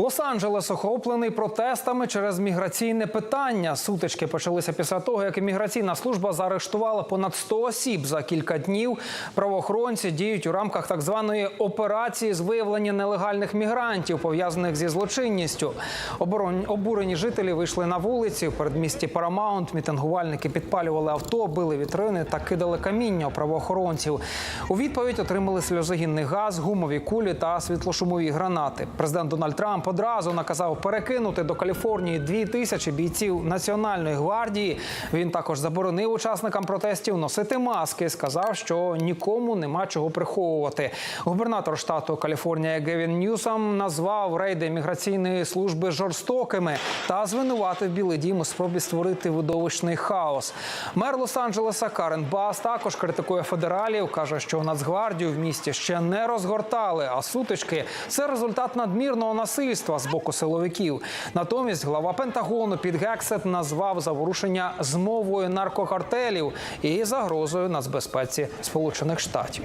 Лос-Анджелес охоплений протестами через міграційне питання. Сутички почалися після того, як імміграційна служба заарештувала понад 100 осіб за кілька днів. Правоохоронці діють у рамках так званої операції з виявлення нелегальних мігрантів, пов'язаних зі злочинністю. Оборон- Обурені жителі вийшли на вулиці в передмісті Парамаунт. Мітингувальники підпалювали авто, били вітрини та кидали каміння правоохоронців. У відповідь отримали сльозогінний газ, гумові кулі та світлошумові гранати. Президент Дональд Трамп одразу наказав перекинути до Каліфорнії дві тисячі бійців Національної гвардії. Він також заборонив учасникам протестів носити маски. Сказав, що нікому нема чого приховувати. Губернатор штату Каліфорнія Гевін Ньюсом назвав рейди міграційної служби жорстокими та звинуватив Білий Дім у спробі створити видовищний хаос. Мер Лос-Анджелеса Карен Бас також критикує федералів. каже, що Нацгвардію в місті ще не розгортали, а сутички це результат надмірного насильства з боку силовиків. Натомість глава Пентагону під Гексет назвав заворушення змовою наркокартелів і загрозою нацбезпеці Сполучених Штатів.